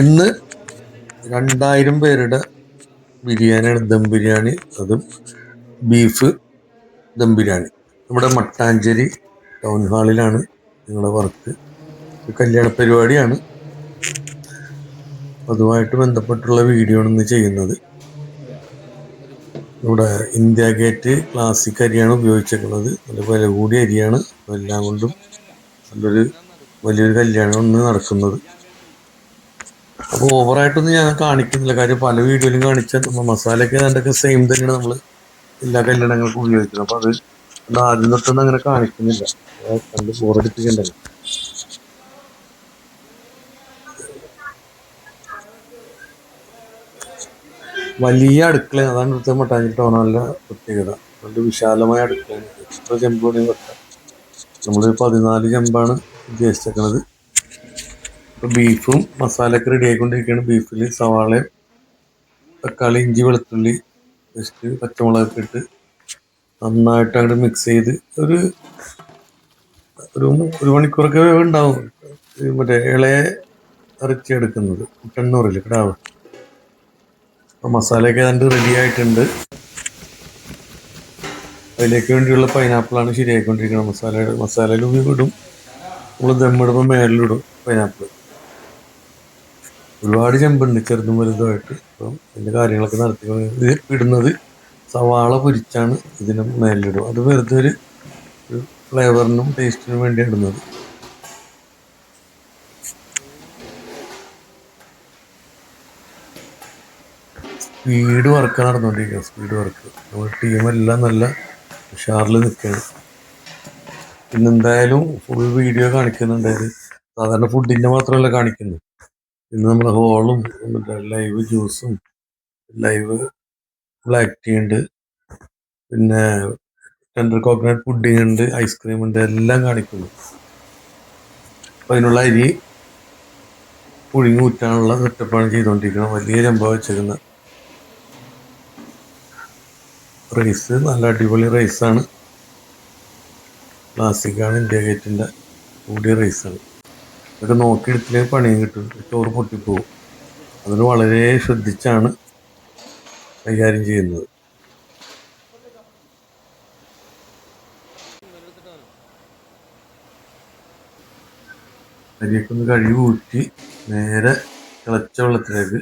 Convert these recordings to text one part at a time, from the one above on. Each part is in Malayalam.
ഇന്ന് രണ്ടായിരം പേരുടെ ബിരിയാണിയാണ് ദം ബിരിയാണി അതും ബീഫ് ദം ബിരിയാണി. നമ്മുടെ മട്ടാഞ്ചേരി ടൗൺ ഹാളിലാണ് നിങ്ങളുടെ വർക്ക് കല്യാണ പരിപാടിയാണ്. അതുമായിട്ട് ബന്ധപ്പെട്ടുള്ള വീഡിയോ ആണ് ഇന്ന് ചെയ്യുന്നത്. ഇവിടെ ഇന്ത്യ ഗേറ്റ് ക്ലാസിക് അരിയാണ് ഉപയോഗിച്ചേക്കുന്നത് നല്ല വില കൂടിയ അരിയാണ്. എല്ലാം കൊണ്ടും നല്ലൊരു വലിയൊരു കല്യാണം ഒന്ന് നടക്കുന്നത്. അപ്പോൾ ഓവറായിട്ടൊന്നും ഞാൻ കാണിക്കുന്നില്ല. കാര്യം പല വീഡിയോയിലും കാണിച്ച മസാലയൊക്കെ അതിന്റെയൊക്കെ സെയിം തന്നെയാണ് നമ്മൾ എല്ലാ കല്യാണങ്ങൾക്കും ഉപയോഗിക്കുന്നത്. അപ്പോൾ അത് ആദ്യം തൊട്ടൊന്നും അങ്ങനെ കാണിക്കുന്നില്ല. കണ്ട് ബോറടിപ്പിക്കണ്ടല്ലോ വലിയ അടുക്കള അതാണ് ഇവിടുത്തെ മട്ടാഞ്ചേരി ടൗണല്ല പ്രത്യേകത. നല്ല വിശാലമായ അടുക്കളയാണ്. എത്ര ചെമ്പ് വെക്കാം. നമ്മൾ പതിനാല് ചെമ്പാണ് ഉദ്ദേശിച്ചേക്കുന്നത് ബീഫും മസാലയൊക്കെ റെഡി ആയിക്കൊണ്ടിരിക്കുകയാണ്. ബീഫിൽ സവാളയും തക്കാളി ഇഞ്ചി വെളുത്തുള്ളി ജസ്റ്റ് പച്ചമുളകൊക്കെ ഇട്ട് നന്നായിട്ട് അങ്ങോട്ട് മിക്സ് ചെയ്ത് ഒരു ഒരു ഒരു മണിക്കൂറൊക്കെ ഉണ്ടാവും ഈ മറ്റേ ഇളയെ അരച്ചെടുക്കുന്നത് കണ്ണൂറിൽ കിടാവ്. അപ്പം മസാലയൊക്കെ ഏതാണ്ട് റെഡി ആയിട്ടുണ്ട്. അതിലേക്ക് വേണ്ടിയുള്ള പൈനാപ്പിളാണ് ശരിയായിക്കൊണ്ടിരിക്കുന്നത്. മസാല മസാലയിൽ ഇടും. നമ്മൾ ദമ്മിടുമ്പോൾ മേലിലിടും പൈനാപ്പിൾ ഒരുപാട് ചെമ്പുണ്ട് ചെറുതും വലുതുമായിട്ട്. അപ്പം അതിന്റെ കാര്യങ്ങളൊക്കെ നടത്തി ഇത് ഇടുന്നത് സവാള പൊരിച്ചാണ് ഇതിന് മേലിടും അത് വെറുതെ ഒരു ഫ്ലേവറിനും ടേസ്റ്റിനും വേണ്ടി ഇടുന്നത്. സ്പീഡ് വർക്ക് നടന്നുകൊണ്ടിരിക്കുക സ്പീഡ് വർക്ക്. നമ്മുടെ ടീമെല്ലാം നല്ല ഉഷാറിൽ നിൽക്കുകയാണ്. പിന്നെന്തായാലും ഫുൾ വീഡിയോ കാണിക്കുന്നുണ്ടായത് സാധാരണ ഫുഡിന്റെ മാത്രമല്ല കാണിക്കുന്നത്. ഇന്ന് നമ്മുടെ ഹോളും ലൈവ് ജ്യൂസും ലൈവ് ബ്ലാക്ക് ടീ ഉണ്ട്. പിന്നെ ടെൻഡർ കോക്കനട്ട് പുഡിംഗ് ഉണ്ട് ഐസ്ക്രീം ഉണ്ട് എല്ലാം കാണിക്കുന്നു. അപ്പം അതിനുള്ള അരി പുഴുങ്ങി ഊറ്റാനുള്ള സെറ്റപ്പാണ് ചെയ്തുകൊണ്ടിരിക്കുന്നത്. വലിയ ചെമ്പ വെച്ചിരുന്ന റൈസ് നല്ല അടിപൊളി റൈസാണ് ക്ലാസിക്കാണ് ഇന്ത്യ ഗേറ്റിന്റെ കൂടിയ റൈസാണ് ഇതൊക്കെ നോക്കിയെടുത്തില്ലെങ്കിൽ പണിയും കിട്ടും. ചോറ് പൊട്ടിപ്പോവും. അതിന് വളരെ ശ്രദ്ധിച്ചാണ് കൈകാര്യം ചെയ്യുന്നത്. അരിയൊക്കെ കഴുകി ഊറ്റി നേരെ തിളച്ച വെള്ളത്തിലേക്ക്.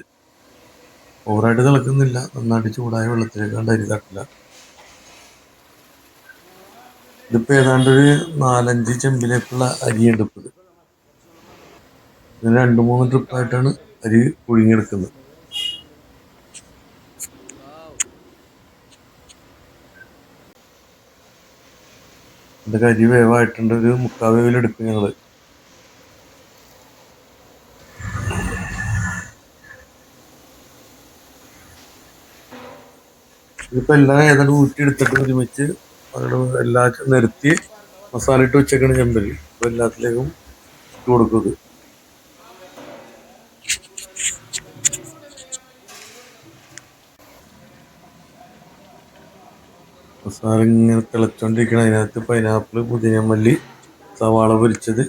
ഓവറായിട്ട് തിളക്കുന്നില്ല. നന്നായിട്ട് ചൂടായ വെള്ളത്തിലേക്ക് കണ്ട് അരി തട്ടില്ല. ഇതിപ്പോൾ ഏതാണ്ട് ഒരു നാലഞ്ച് ചെമ്പിലേക്കുള്ള അരിയുണ്ട് ഇപ്പോൾ ഇതിന് രണ്ട് മൂന്ന് ട്രിപ്പായിട്ടാണ് അരി പുഴുങ്ങിയെടുക്കുന്നത്. ഇതിന്റെ അരി വേവായിട്ടുണ്ട്. ഒരു മുക്കാൽ വേവിലെടുക്കും ഞങ്ങൾ ഇതിപ്പോൾ എല്ലാം ഏതാണ്ട് ഊറ്റിയെടുത്തിട്ട് ഒരുമിച്ച് അങ്ങോട്ട് എല്ലാ നിരത്തി മസാല ഇട്ട് വെച്ചേക്കണ ചെമ്പൽ അപ്പോൾ എല്ലാത്തിലേക്കും ഇട്ട് കൊടുക്കും മസാല ഇങ്ങനെ തിളച്ചോണ്ടിരിക്കണം അതിനകത്ത് പൈനാപ്പിൾ പുതിനമല്ലി സവാള പൊരിച്ചത്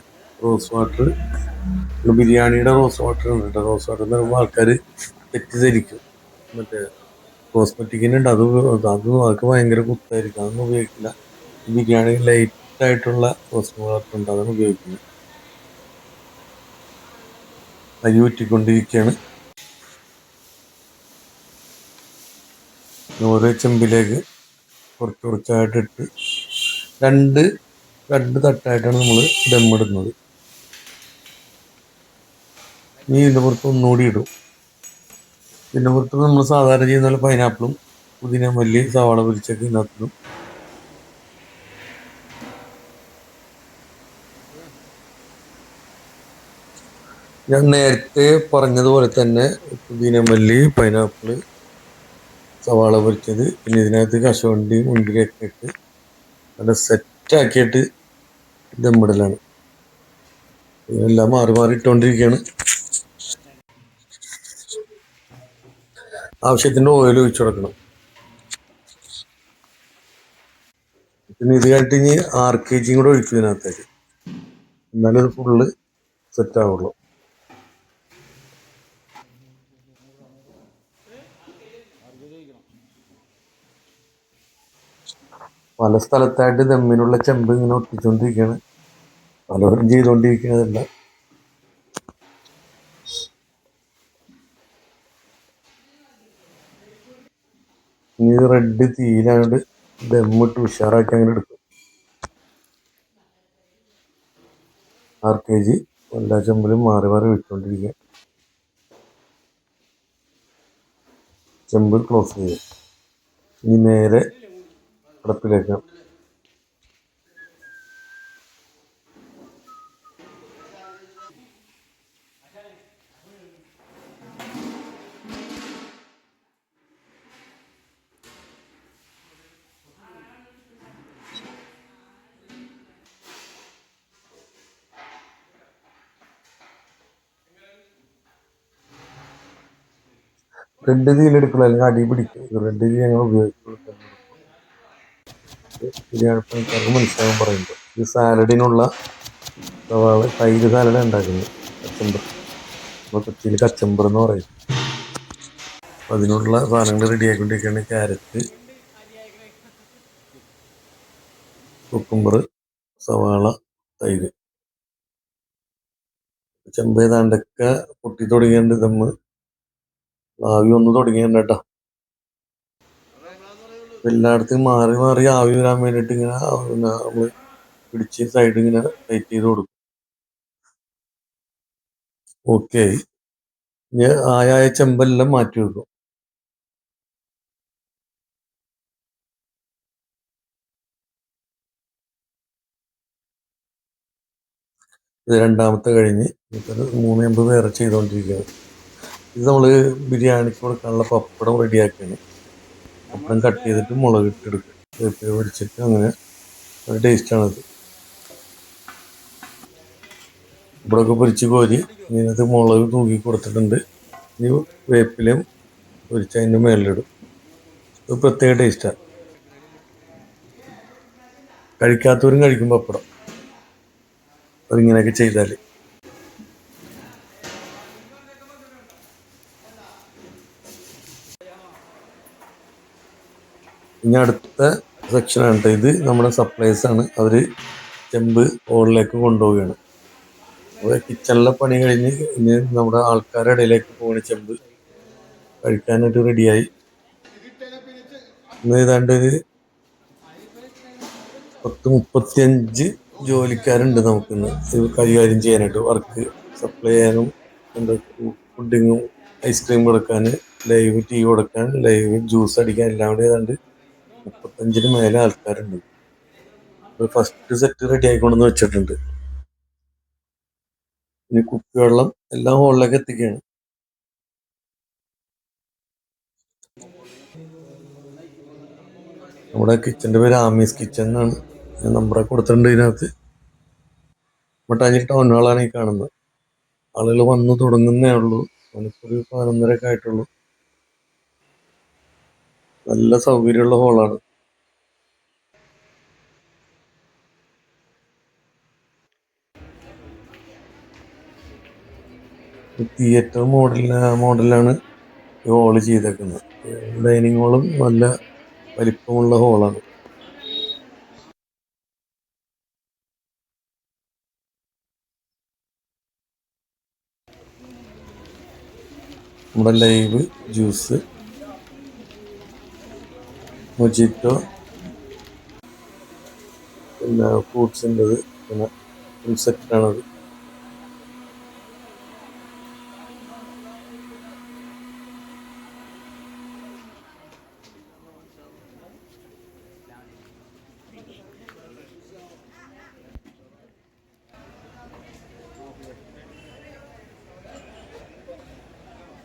റോസ് വാട്ടർ ബിരിയാണിയുടെ റോസ് വാട്ടർ ഉണ്ട് കേട്ടോ. റോസ് വാട്ടർ എന്ന് പറയുമ്പോൾ ആൾക്കാർ തെറ്റിദ്ധരിക്കും. മറ്റേ കോസ്മെറ്റിക്കിന്റെ ഉണ്ട്. അത് അതും അതൊക്കെ ഭയങ്കര കുത്തായിരിക്കും. അതൊന്നും ഉപയോഗിക്കില്ല. ബിരിയാണി ലൈറ്റായിട്ടുള്ള റോസ് വാട്ടർ ഉണ്ട്. അതാണ് ഉപയോഗിക്കുന്നത്. അരി ഊറ്റിക്കൊണ്ടിരിക്കുകയാണ്. ഓരോ ചെമ്പിലേക്ക് കുറച്ച് കുറച്ചായിട്ട് ഇട്ട് രണ്ട് രണ്ട് തട്ടായിട്ടാണ് നമ്മൾ ദമ്മിടുന്നത് ഇനി ഇതിന്റെ പുറത്ത് ഒന്നുകൂടി ഇടും. ഇതിന്റെ പുറത്ത് നമ്മൾ സാധാരണ ചെയ്യുന്ന പൈനാപ്പിളും പുതിന മല്ലി സവാള പൊരിച്ചൊക്കെ ഇതിനകത്തിടും. ഞാൻ നേരത്തെ പറഞ്ഞതുപോലെ തന്നെ പുതിന മല്ലി പൈനാപ്പിൾ സവാള പൊരിച്ചത്. പിന്നെ ഇതിനകത്ത് കശുവണ്ടി മുന്തിരിയൊക്കെ ഇട്ട് നല്ല സെറ്റാക്കിയിട്ട് ദമ്മിടലാണ്. ഇതെല്ലാം മാറി മാറി ഇട്ടുകൊണ്ടിരിക്കുകയാണ് ആവശ്യത്തിന്റെ ഓയിൽ ഒഴിച്ചു കൊടുക്കണം. പിന്നെ ഇത് കഴിഞ്ഞിട്ട് ഇനി ആർ കെ ജിയും കൂടെ ഒഴിക്കും ഇതിനകത്തേക്ക്. എന്നാലും ഫുള്ള് സെറ്റ് പല സ്ഥലത്തായിട്ട് ദമ്മിനുള്ള ചെമ്പ് ഇങ്ങനെ ഒട്ടിച്ചുകൊണ്ടിരിക്കുകയാണ് പലവരും ചെയ്തുകൊണ്ടിരിക്കുന്നതല്ല ഇനി റെഡ് തീയിലാണ്ട് ദമ്മിട്ട് ഉഷാറാക്കി അങ്ങനെ എടുക്കും. ആർ കെ ജി എല്ലാ ചെമ്പിലും മാറി മാറി വിട്ടുകൊണ്ടിരിക്കുക ചെമ്പ് ക്ലോസ് ചെയ്യുക ഇനി നേരെ അടപ്പിലേക്ക്. റെഡ് തീയിൽ എടുക്കുള്ളൂ അല്ലെങ്കിൽ അടി പിടിക്കും റെഡ് തീ ഞങ്ങൾ ഉപയോഗിക്കുള്ളൂ ബിരിയാണി പണിക്കാർക്ക് മനസ്സിലാകാൻ പറയുമ്പോൾ ഇത് സാലഡിനുള്ള സവാള തൈര് സാലഡ് ഉണ്ടാക്കുന്നത് കച്ചമ്പർ കൊച്ചിയിൽ കച്ചമ്പർ എന്ന് പറയും. അതിനുള്ള സാധനങ്ങൾ റെഡി ആയിക്കൊണ്ടിരിക്കുകയാണ്. ക്യാരറ്റ് കുക്കുംബർ സവാള തൈര്. ചെമ്പ് ഏതാണ്ടൊക്കെ പൊട്ടി തുടങ്ങിയുണ്ട് ഇതമ്മ് ആവി ഒന്ന് തുടങ്ങിയുണ്ട് കേട്ടോ. എല്ലായിടത്തും മാറി മാറി ആവി വരാൻ വേണ്ടിയിട്ട് ഇങ്ങനെ നമ്മൾ പിടിച്ച് സൈഡ് ഇങ്ങനെ ടൈറ്റ് ചെയ്ത് കൊടുക്കും. ഓക്കെ ആയായ ചെമ്പെല്ലാം മാറ്റി വെക്കും. ഇത് രണ്ടാമത്തെ കഴിഞ്ഞ് മൂന്ന് എൺപത് വേറെ ചെയ്തുകൊണ്ടിരിക്കുകയാണ് ഇത് നമ്മൾ ബിരിയാണിക്ക് കൊടുക്കാനുള്ള പപ്പടം റെഡിയാക്കിയാണ് പപ്പടം കട്ട് ചെയ്തിട്ട് മുളക് ഇട്ടെടുക്കും വേപ്പില പൊടിച്ചിട്ട് അങ്ങനെ ഒരു ടേസ്റ്റാണത് ഇവിടെയൊക്കെ പൊരിച്ച് കോരി ഇതിനകത്ത് മുളക് തൂക്കി കൊടുത്തിട്ടുണ്ട്. ഇനി വേപ്പിലയും പൊരിച്ച് അതിന്റെ മേലിലിടും ഇത് പ്രത്യേക ടേസ്റ്റാണ് കഴിക്കാത്തവരും കഴിക്കും പപ്പടം അതിങ്ങനെയൊക്കെ ചെയ്താൽ ഇനി അടുത്ത സെക്ഷനാണ് കേട്ടോ ഇത്. നമ്മുടെ സപ്ലൈസ് ആണ്. അവർ ചെമ്പ് ഓളിലേക്ക് കൊണ്ടുപോവുകയാണ്. അപ്പോൾ കിച്ചണിലെ പണി കഴിഞ്ഞ് ഇനി നമ്മുടെ ആൾക്കാരുടെ ഇടയിലേക്ക് പോകണ ചെമ്പ്. കഴിക്കാനായിട്ട് റെഡിയായി ഇന്ന് ഏതാണ്ട് ഒരു പത്ത് മുപ്പത്തിയഞ്ച് ജോലിക്കാരുണ്ട് നമുക്കിന്ന്. ഇത് കൈകാര്യം ചെയ്യാനായിട്ട് വർക്ക് സപ്ലൈ ചെയ്യാനും എന്താ ഫുഡിങ്ങും ഐസ്ക്രീം കൊടുക്കാൻ ലൈവ് ടീ കൊടുക്കാൻ ലൈവ് ജ്യൂസ് അടിക്കാൻ എല്ലാം കൂടെ ഏതാണ്ട് മുപ്പത്തഞ്ചിന് മേലെ ആൾക്കാരുണ്ട്. ഫസ്റ്റ് സെറ്റ് റെഡി ആയിക്കൊണ്ടെന്ന് വെച്ചിട്ടുണ്ട്. ഇനി കുപ്പിവെള്ളം എല്ലാം ഹോളിലേക്ക് എത്തിക്കുകയാണ് നമ്മുടെ കിച്ചന്റെ പേര് ആമീസ് കിച്ചൻ എന്നാണ്. ഞാൻ നമ്പറൊക്കെ കൊടുത്തിട്ടുണ്ട് ഇതിനകത്ത്. മട്ടാഞ്ചി ടൗൺ ഹാളാണ് ഈ കാണുന്നത്. ആളുകൾ വന്നു തുടങ്ങുന്നേ ഉള്ളൂ. നമുക്കൊരു പതിനൊന്നരയൊക്കെ ആയിട്ടുള്ളൂ. നല്ല സൗകര്യമുള്ള ഹോളാണ് തിയേറ്റർ മോഡലിന് മോഡലാണ് ഈ ഹോൾ ചെയ്തേക്കുന്നത്. ഡൈനിങ് ഹോളും നല്ല വലിപ്പമുള്ള ഹോളാണ് നമ്മുടെ ലൈവ് ജ്യൂസ് മൊജിറ്റോ. പിന്നെ ഫ്രൂട്ട്സിന്റെത് പിന്നെ ഫുൾ സെറ്റാണത്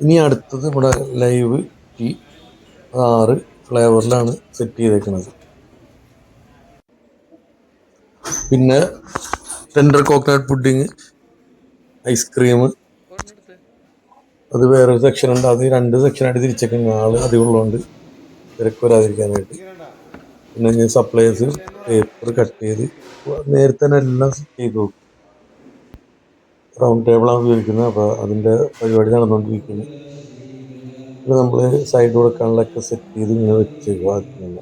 ഇനി അടുത്തത് ഇവിടെ ലൈവ് ടീ ആറ്. ഫ്ലേവറിലാണ് സെറ്റ് ചെയ്തേക്കുന്നത് പിന്നെ ടെൻഡർ കോക്കനട്ട് പുഡിങ് ഐസ്ക്രീം അത് വേറൊരു സെക്ഷൻ ഉണ്ട്. അത് രണ്ട് സെക്ഷനായിട്ട് തിരിച്ചേക്കുന്ന ആൾ അധികമുള്ളതുകൊണ്ട് തിരക്ക് വരാതിരിക്കാനായിട്ട്. പിന്നെ ഞാൻ സപ്ലൈസ് പേപ്പർ കട്ട് ചെയ്ത് നേരത്തെ തന്നെ എല്ലാം സെറ്റ് ചെയ്തു. റൗണ്ട് ടേബിളാണ് ഉപയോഗിക്കുന്നത്. അപ്പോൾ അതിന്റെ പരിപാടി നടന്നുകൊണ്ടിരിക്കുന്നത് ഇത് നമ്മൾ സൈഡ് കൊടുക്കാനുള്ളതൊക്കെ സെറ്റ് ചെയ്ത് ഇങ്ങനെ വെച്ച് വാക്കുന്നില്ല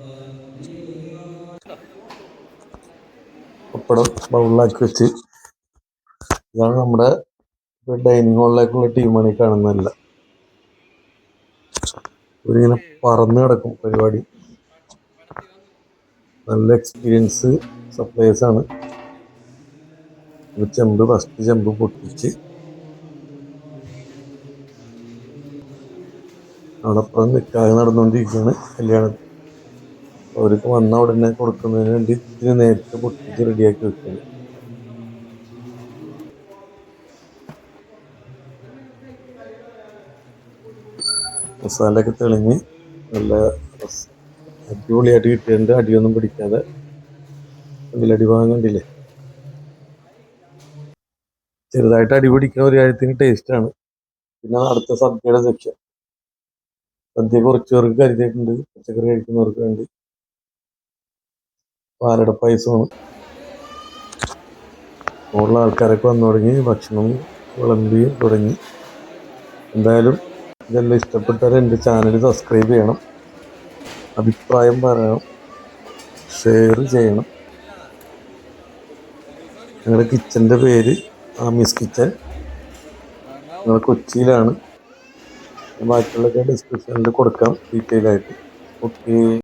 പപ്പടം ബൗളിലാക്കി വെച്ച്. ഇതാണ് നമ്മുടെ ഡൈനിങ് ഹാളിലേക്കുള്ള ടീമാണ് ഈ കാണുന്നതല്ല ഇവരിങ്ങനെ പറന്ന് കിടക്കും പരിപാടി. നല്ല എക്സ്പീരിയൻസ് സപ്ലൈസ് ആണ്. ചെമ്പ് ഫസ്റ്റ് ചെമ്പ് പൊട്ടിച്ച് അവിടെ അപ്പുറം നിൽക്കാതെ നടന്നുകൊണ്ടിരിക്കുകയാണ്. കല്യാണം അവർക്ക് വന്ന ഉടനെ കൊടുക്കുന്നതിന് വേണ്ടി ഇത്തിരി നേരത്തെ പൊട്ടിച്ച് റെഡിയാക്കി വെക്കുകയാണ് മസാലയൊക്കെ തെളിഞ്ഞ് നല്ല അടിപൊളിയായിട്ട് കിട്ടിയിട്ടുണ്ട്. അടിയൊന്നും പിടിക്കാതെ. അതിലടി ഭാഗം കണ്ടില്ലേ? ചെറുതായിട്ട് അടി പിടിക്കുന്ന ഒരു കാര്യത്തിന് ടേസ്റ്റാണ് പിന്നെ അടുത്ത സദ്യയുടെ സെക്ഷൻ സദ്യ കുറച്ച് പേർക്ക് കരുതിയിട്ടുണ്ട്. പച്ചക്കറി കഴിക്കുന്നവർക്ക് വേണ്ടി. പാലട പായസമാണ്. ഉള്ള ആൾക്കാരൊക്കെ വന്നു തുടങ്ങി. ഭക്ഷണം വിളമ്പി തുടങ്ങി. എന്തായാലും ഇതെല്ലാം ഇഷ്ടപ്പെട്ടാൽ എന്റെ ചാനൽ സബ്സ്ക്രൈബ് ചെയ്യണം. അഭിപ്രായം പറയണം. ഷെയർ ചെയ്യണം. ഞങ്ങളുടെ കിച്ചന്റെ പേര് ആമീസ് കിച്ചൻ. ഞങ്ങൾ കൊച്ചിയിലാണ്. ബാക്കിയുള്ളതൊക്കെ ഡിസ്ക്രിപ്ഷനിൽ കൊടുക്കാം ഡീറ്റെയിൽ ആയിട്ട്. ഓക്കെ